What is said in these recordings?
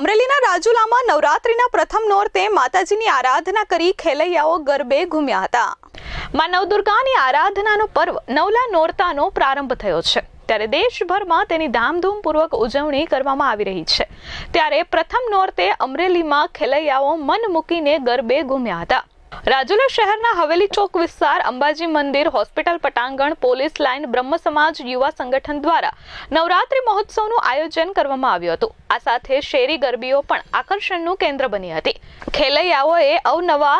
અમરેલીના રાજુલામાં નવરાત્રિના પ્રથમ નોરતે માતાજીની આરાધના કરી ખેલૈયાઓ ગરબે ઘૂમ્યા હતા. માં નવદુર્ગાની આરાધનાનો પર્વ નવલા નોરતાનો પ્રારંભ થયો છે. ત્યારે દેશભરમાં તેની ધામધૂમપૂર્વક ઉજવણી કરવામાં આવી રહી છે. ત્યારે પ્રથમ નોરતે અમરેલીમાં ખેલૈયાઓ મન મૂકીને ગરબે ઘૂમ્યા હતા. રાજુલા શહેરના હવેલી ચોક વિસ્તાર અંબાજી મંદિર, હોસ્પિટલ, પટાંગણ, પોલીસ લાઇન, બ્રહ્મ સમાજ, યુવા સંગઠન દ્વારા નવરાત્રિ મહોત્સવનું આયોજન કરવામાં આવ્યું હતું. આ સાથે શેરી ગરબીઓ પણ આકર્ષણનું કેન્દ્ર બની હતી. ખેલૈયાઓએ અવનવા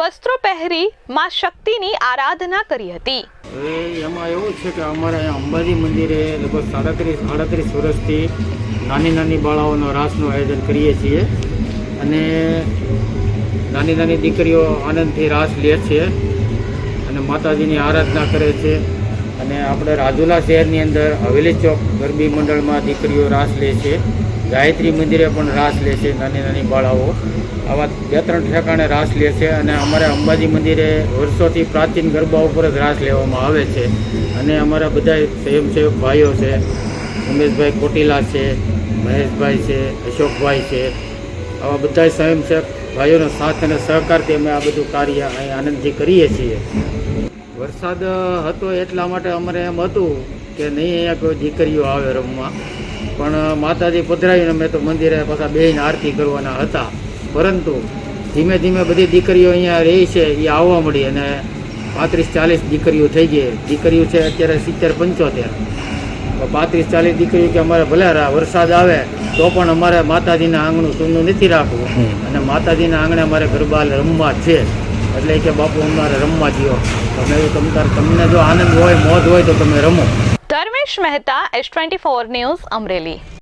વસ્ત્રો પહેરી માં શક્તિની આરાધના કરી હતી. એમાં એવું છે કે અમારા અંબાજી મંદિરે લગભગ સાડત્રીસ સાડત્રીસ વર્ષથી નાની નાની બાળાઓનો રાસનું આયોજન કરીએ છીએ. અને નાની નાની દીકરીઓ આનંદથી રાસ લે છે અને માતાજીની આરાધના કરે છે. અને આપણે રાજુલા શહેરની અંદર હવેલી ચોક ગરબી મંડળમાં દીકરીઓ રાસ લે છે. ગાયત્રી મંદિરે પણ રાસ લે છે નાની નાની બાળાઓ. આવા બે ત્રણ ઠેકાણે રાસ લે છે અને અમારે અંબાજી મંદિરે વર્ષોથી પ્રાચીન ગરબા ઉપર જ રાસ લેવામાં આવે છે. અને અમારા બધા સ્વયંસેવક ભાઈઓ છે. ઉમેશભાઈ કોટીલા છે, મહેશભાઈ છે, અશોકભાઈ છે. આવા બધા સ્વયંસેવક ભાઈઓનો સાથ અને સહકારથી અમે આ બધું કાર્ય અહીં આનંદથી કરીએ છીએ. વરસાદ હતો એટલા માટે અમારે એમ હતું કે નહીં, અહીંયા કોઈ દીકરીઓ આવે રમવા પણ માતાજી પધરાવીને અમે તો મંદિરે પાછા બેહીને આરતી કરવાના હતા. પરંતુ ધીમે ધીમે બધી દીકરીઓ અહીંયા રહે છે, એ આવવા મળી અને પાંત્રીસ ચાલીસ દીકરીઓ થઈ ગઈ. દીકરીઓ છે અત્યારે સિત્તેર પંચોતેર. પાંત્રીસ ચાલીસ દીકરીઓ કે અમારે ભલે વરસાદ આવે તો પણ અમારે માતાજીના આંગણું સૂનું નથી રાખવું. અને માતાજીના આંગણે અમારે ગરબા રમવા છે. એટલે કે બાપુ અમારે રમવા જીઓ તમે તમ તાર તમને જો આનંદ હોય મોજ હોય તો તમે રમો. Dharmesh Mehta S twenty four news Amreli.